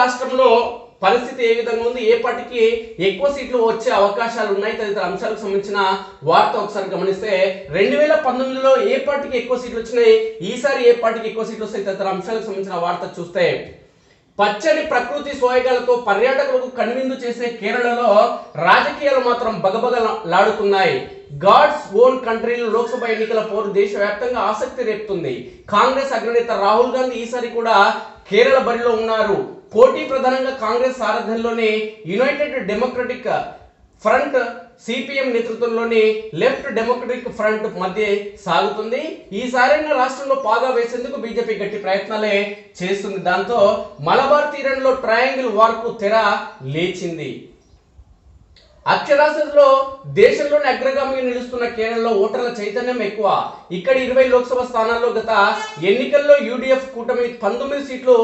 రాష్ట్రంలో పరిస్థితి ఏ విధంగా ఉంది? ఏ పార్టీకి ఎక్కువ సీట్లు వచ్చే అవకాశాలు ఉన్నాయి? తదితర అంశాలకు సంబంధించిన వార్త ఒకసారి గమనిస్తే రెండు వేల పంతొమ్మిదిలో ఏ పార్టీకి ఎక్కువ సీట్లు వచ్చినాయి? ఈసారి ఏ పార్టీకి ఎక్కువ సీట్లు వస్తాయి? తదితర అంశాలకు సంబంధించిన వార్త చూస్తే పచ్చని ప్రకృతి సోయగాలతో పర్యాటకులకు కనువిందు చేసే కేరళలో రాజకీయాలు మాత్రం బగబగలాడుతున్నాయి. గాడ్స్ ఓన్ కంట్రీలో లోక్సభ ఎన్నికల పోరు దేశవ్యాప్తంగా ఆసక్తి రేపుతుంది. కాంగ్రెస్ అగ్రనేత రాహుల్ గాంధీ ఈసారి కూడా కేరళ బరిలో ఉన్నారు. పోటీ ప్రధానంగా కాంగ్రెస్ సారథ్యంలోని యునైటెడ్ డెమోక్రటిక్ ఫ్రంట్ సిపిఎం నేతృత్వంలోని లెఫ్ట్ డెమోక్రటిక్ ఫ్రంట్ మధ్య సాగుతుంది. ఈసారైన రాష్ట్రంలో పాగా వేసేందుకు బీజేపీ గట్టి ప్రయత్నాలే చేస్తుంది. దాంతో మలబార్ తీరంలో ట్రయాంగిల్ వార్కు తెర లేచింది. అక్షరాస్యతలో దేశంలోని అగ్రగామిగా నిలుస్తున్న కేరళలో ఓటర్ల చైతన్యం ఎక్కువ. ఇక్కడ ఇరవై లోక్సభ స్థానాల్లో గత ఎన్నికల్లో యూడిఎఫ్ కూటమి పంతొమ్మిది సీట్లు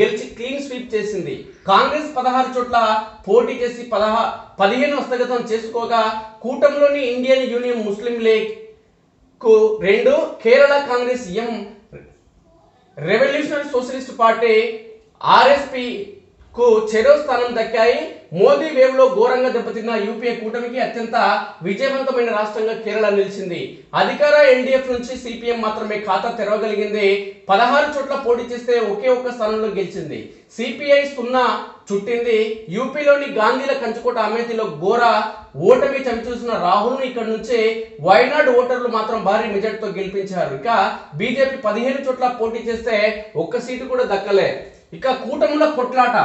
గెలిచి క్లీన్ స్వీప్ చేసింది. కాంగ్రెస్ పదహారు చోట్ల పోటీ చేసి పదహా పదిహేను హస్తగతం చేసుకోగా కూటమిలోని ఇండియన్ యూనియన్ ముస్లిం లీగ్కు రెండు Kerala Congress M revolutionary socialist party RSP కు చెరో స్థానం దక్కాయి. మోదీ వేవ్లో ఘోరంగా దెబ్బతిన్న యూపీఏ కూటమికి అత్యంత విజయవంతమైన రాష్ట్రంగా కేరళ నిలిచింది. అధికార ఎన్డీఎఫ్ నుంచి సిపిఎం మాత్రమే ఖాతా తెరవగలిగింది. పదహారు చోట్ల పోటీ చేస్తే ఒకే ఒక్క స్థానంలో గెలిచింది. సిపిఐ సున్నా చుట్టింది. యూపీలోని గాంధీల కంచుకోట అమేథీలో ఘోర ఓటమి చవిచూసిన రాహుల్ ఇక్కడి ఇక్కడ నుంచి వైనాడ్ ఓటర్లు మాత్రం భారీ మెజార్టీతో గెలిపించారు. ఇక బీజేపీ పదిహేను చోట్ల పోటీ చేస్తే ఒక్క సీటు కూడా దక్కలే. ఇక కూటముల కొట్లాట.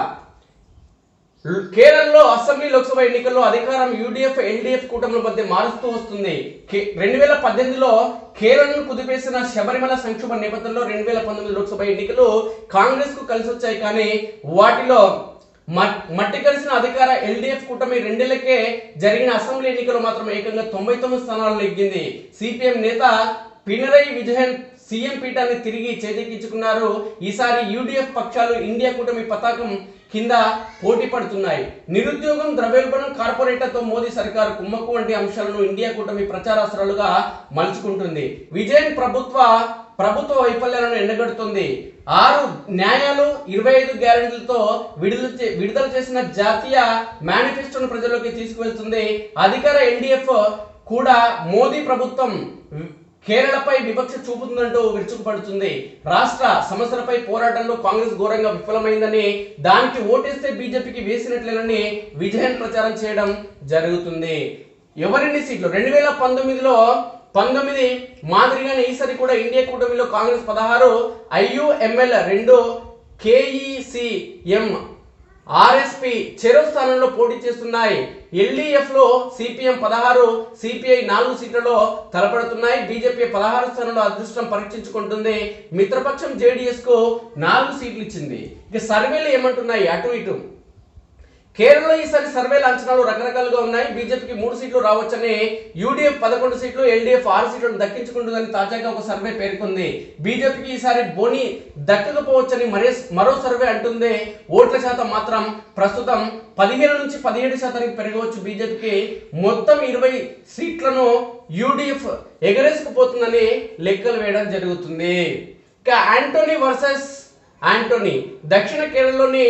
కేరళలో అసెంబ్లీ లోక్సభ ఎన్నికల్లో అధికారం యూడిఎఫ్ ఎల్డిఎఫ్ కూటమిల మధ్య మారుస్తూ వస్తుంది. రెండు వేల పద్దెనిమిదిలో కేరళను కుదిపేసిన శబరిమల సంక్షోభ నేపథ్యంలో రెండు వేల పంతొమ్మిది లోక్సభ ఎన్నికలు కాంగ్రెస్కు కలిసి వచ్చాయి కానీ వాటిలో మట్టి కలిసిన అధికార ఎల్డిఎఫ్ కూటమి రెండేళ్ళకే జరిగిన అసెంబ్లీ ఎన్నికలు మాత్రం ఏకంగా తొంభై తొమ్మిది స్థానాలు నెగ్గింది. సిపిఎం నేత పినరయి విజయన్ సీఎం పీఠాన్ని తిరిగి చేతికించుకున్నారు ఈసారి యూడిఎఫ్ పక్షాలు ఇండియా కూటమి పతాకం కింద పోటీ పడుతున్నాయి. నిరుద్యోగం ద్రవ్యోల్బణం కార్పొరేటర్తో మోదీ సర్కారు కుమ్మకు వంటి అంశాలను ఇండియా కూటమి ప్రచారాస్త్రాలుగా మలుచుకుంటుంది. విజయన్ ప్రభుత్వ ప్రభుత్వ వైఫల్యాలను ఎండగడుతుంది. ఆరు న్యాయాలు ఇరవై ఐదు గ్యారెంటీలతో విడుదల చే- విడుదల చేసిన జాతీయ మేనిఫెస్టోను ప్రజల్లోకి తీసుకువెళ్తుంది. అధికార ఎన్డీఎఫ్ కూడా మోదీ ప్రభుత్వం కేరళపై వివక్ష చూపుతుందంటూ విరుచుకుపడుతుంది. రాష్ట్ర సమస్యలపై పోరాటంలో కాంగ్రెస్ ఘోరంగా విఫలమైందని దానికి ఓటేస్తే బీజేపీకి వేసినట్లేనని విజయన్ ప్రచారం చేయడం జరుగుతుంది. ఎవరెన్ని సీట్లు? రెండు వేల పంతొమ్మిదిలో పంతొమ్మిది మాదిరిగానే ఈసారి కూడా ఇండియా కూటమిలో కాంగ్రెస్ పదహారు ఐయుఎంఎల్ రెండు కేఈసిఎం ఆర్ఎస్పి చెరో స్థానంలో పోటీ చేస్తున్నాయి. ఎల్డీఎఫ్లో సిపిఎం పదహారు సిపిఐ నాలుగు సీట్లలో తలపడుతున్నాయి. బీజేపీ పదహారు స్థానంలో అదృష్టం పరీక్షించుకుంటుంది. మిత్రపక్షం జేడీఎస్కు నాలుగు సీట్లు ఇచ్చింది. ఇక సర్వేలు ఏమంటున్నాయి? అటు ఇటు. కేరళలో ఈసారి సర్వేల అంచనాలు రకరకాలుగా ఉన్నాయి. బీజేపీకి మూడు సీట్లు రావచ్చని యూడీఎఫ్ పదకొండు సీట్లు ఎల్డీఎఫ్ ఆరు సీట్లను దక్కించుకుంటుందని తాజాగా ఒక సర్వే పేర్కొంది. బీజేపీకి ఈసారి బోని దక్కకపోవచ్చని మరే మరో సర్వే అంటుంది. ఓట్ల శాతం మాత్రం ప్రస్తుతం పదిహేను నుంచి పదిహేడు శాతానికి పెరగవచ్చు. బీజేపీకి మొత్తం ఇరవై సీట్లను యూడీఎఫ్ ఎగరేసుకుపోతుందని లెక్కలు వేయడం జరుగుతుంది. ఇక యాంటోనీ వర్సెస్ యాంటోనీ దక్షిణ కేరళలోని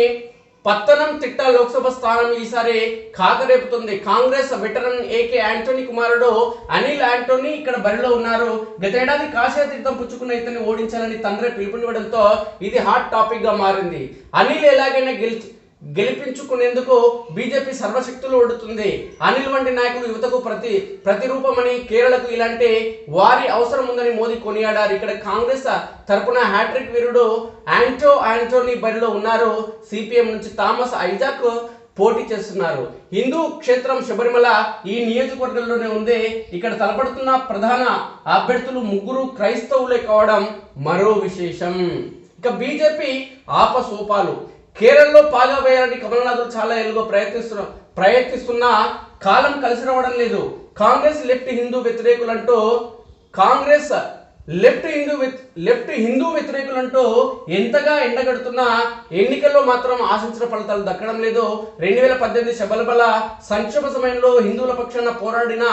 పత్తనం తిట్ట లోక్సభ స్థానం ఈసారి కాకరేపుతుంది. కాంగ్రెస్ వెటరన్ ఏకే యాంటోనీ కుమారుడు అనిల్ యాంటోనీ ఇక్కడ బరిలో ఉన్నారు. గతేడాది కాషాయ తీర్థం పుచ్చుకున్న ఇతన్ని ఓడించాలని తండ్రి పిలుపునివ్వడంతో ఇది హాట్ టాపిక్గా మారింది. అనిల్ ఎలాగైనా గెలిచి గెలిపించుకునేందుకు బీజేపీ సర్వశక్తులు ఒడుతుంది. అనిల్ వంటి నాయకులు యువతకు ప్రతి ప్రతిరూపమని కేరళకు ఇలాంటి వారి అవసరం ఉందని మోదీ కొనియాడారు. ఇక్కడ కాంగ్రెస్ తరపున హ్యాట్రిక్ వీరుడు యాంటో యాంటోనీ బరిలో ఉన్నారు. సిపిఎం నుంచి థామస్ ఐజాక్ పోటీ చేస్తున్నారు. హిందూ క్షేత్రం శబరిమల ఈ నియోజకవర్గంలోనే ఉంది. ఇక్కడ తలపడుతున్న ప్రధాన అభ్యర్థులు ముగ్గురు క్రైస్తవులే కావడం మరో విశేషం. ఇక బీజేపీ ఆపసోపాలు. కేరళలో పాగా వేయాలని చాలా ఏళ్ళుగా ప్రయత్నిస్తున్న ప్రయత్నిస్తున్నా కాలం కలిసి రావడం లేదు. కాంగ్రెస్ లెఫ్ట్ హిందూ వ్యతిరేకులంటూ కాంగ్రెస్ లెఫ్ట్ హిందూ లెఫ్ట్ హిందూ వ్యతిరేకులంటూ ఎంతగా ఎండగడుతున్నా ఎన్నికల్లో మాత్రం ఆశించిన ఫలితాలు దక్కడం లేదు. రెండు వేల పద్దెనిమిది శబలబల సంక్షోభ సమయంలో హిందువుల పక్షాన పోరాడిన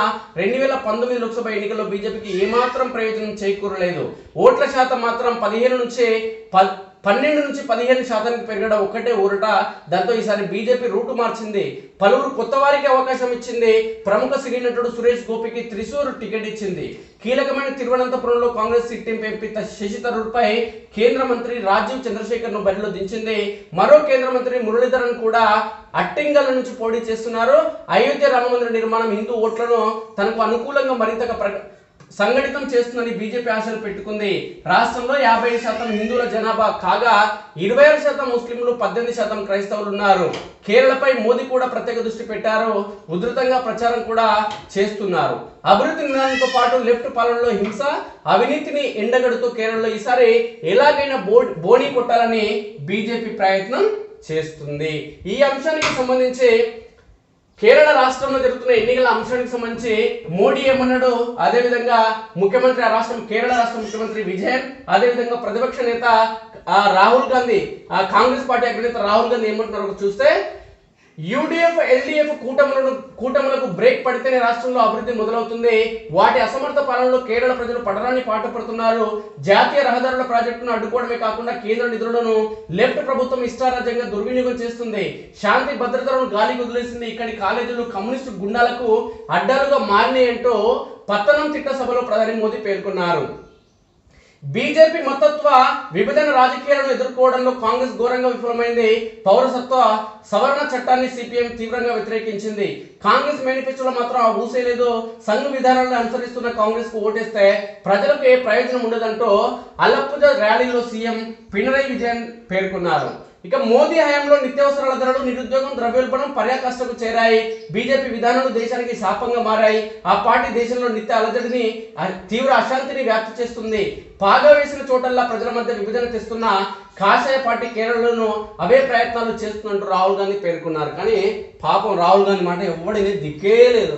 రెండు వేల పంతొమ్మిది లోక్సభ ఎన్నికల్లో బీజేపీకి ఏమాత్రం ప్రయోజనం చేకూరలేదు. ఓట్ల శాతం మాత్రం పదిహేను నుంచి ప పన్నెండు నుంచి పదిహేను శాతానికి పెరగడం ఒక్కటే ఊరట. దాంతో ఈసారి బీజేపీ రూటు మార్చింది. పలువురు కొత్త వారికి అవకాశం ఇచ్చింది. ప్రముఖ సినీ నటుడు సురేష్ గోపికి త్రిశూర్ టికెట్ ఇచ్చింది. కీలకమైన తిరువనంతపురంలో కాంగ్రెస్ సిట్టింపు ఎంపీ శశి థరూర్పై కేంద్ర మంత్రి రాజీవ్ చంద్రశేఖర్ను బరిలో దించింది. మరో కేంద్ర మంత్రి మురళీధరన్ కూడా అట్టింగల నుంచి పోటీ చేస్తున్నారు. అయోధ్య రామమందిర నిర్మాణం హిందూ ఓట్లను తనకు అనుకూలంగా మరింతగా సంఘటితం చేస్తుందని బీజేపీ ఆశలు పెట్టుకుంది. రాష్ట్రంలో యాభై శాతం హిందువుల జనాభా కాగా ఇరవై ఆరు శాతం ముస్లింలు పద్దెనిమిది శాతం క్రైస్తవులు ఉన్నారు. కేరళపై మోదీ కూడా ప్రత్యేక దృష్టి పెట్టారు. ఉధృతంగా ప్రచారం కూడా చేస్తున్నారు. అభివృద్ధి నిర్ణయంతో పాటు లెఫ్ట్ పాలనలో హింస అవినీతిని ఎండగడుతూ కేరళలో ఈసారి ఎలాగైనా బో బోణీ కొట్టాలని బీజేపీ ప్రయత్నం చేస్తుంది. ఈ అంశానికి సంబంధించి కేరళ రాష్ట్రంలో జరుగుతున్న ఎన్నికల అంశానికి సంబంధించి మోడీ ఏమన్నాడు అదే విధంగా ముఖ్యమంత్రి ఆ రాష్ట్రం కేరళ రాష్ట్ర ముఖ్యమంత్రి విజయన్ అదేవిధంగా ప్రతిపక్ష నేత ఆ, రాహుల్ గాంధీ ఆ కాంగ్రెస్ పార్టీ అగ్రనేత రాహుల్ గాంధీ ఏమంటున్నారు చూస్తే యూడిఎఫ్ ఎల్డిఎఫ్ కూటములను కూటములకు బ్రేక్ పడితేనే రాష్ట్రంలో అభివృద్ధి మొదలవుతుంది. వాటి అసమర్థ పాలనలో కేరళ ప్రజలు పడరాని పాటుపడుతున్నారు జాతీయ రహదారుల ప్రాజెక్టును అడ్డుకోవడమే కాకుండా కేంద్ర నిధులను లెఫ్ట్ ప్రభుత్వం ఇష్టారాజ్యంగా దుర్వినియోగం చేస్తుంది. శాంతి భద్రతలను గాలికి వదిలేసింది ఇక్కడి కాలేజీలు కమ్యూనిస్టు గుండాలకు అడ్డాలుగా మారినాయంటూ పత్తనం తిట్ట సభలో ప్రధాని మోదీ పేర్కొన్నారు. బీజేపీ మతత్వ విభజన రాజకీయాలను ఎదుర్కోవడంలో కాంగ్రెస్ ఘోరంగా విఫలమైంది. పౌరసత్వ సవరణ చట్టాన్ని సిపిఎం తీవ్రంగా వ్యతిరేకించింది. కాంగ్రెస్ మేనిఫెస్టోలో మాత్రం ఆ ఊసేలేదు సంఘ విధానాలను అనుసరిస్తున్న కాంగ్రెస్కు ఓటేస్తే ప్రజలకు ఏ ప్రయోజనం ఉండదంటూ అల్లప్పుజ ర్యాలీలో సీఎం పినరై విజయన్ పేర్కొన్నారు. ఇక మోదీ హయాంలో నిత్యావసరాల ధరలు నిరుద్యోగం ద్రవ్యోల్బణం పర్యాకష్టకు చేరాయి. బీజేపీ విధానాలు దేశానికి శాపంగా మారాయి. ఆ పార్టీ దేశంలో నిత్య అలజడిని తీవ్ర అశాంతిని వ్యాప్తి చేస్తుంది. పాగా వేసిన చోటల్లా ప్రజల మధ్య విభజన తెస్తున్న కాషాయ పార్టీ కేరళలోనూ అవే ప్రయత్నాలు చేస్తున్నట్టు రాహుల్ గాంధీ పేర్కొన్నారు. కానీ పాపం రాహుల్ గాంధీ మాట ఎవడిని దిక్కే లేదు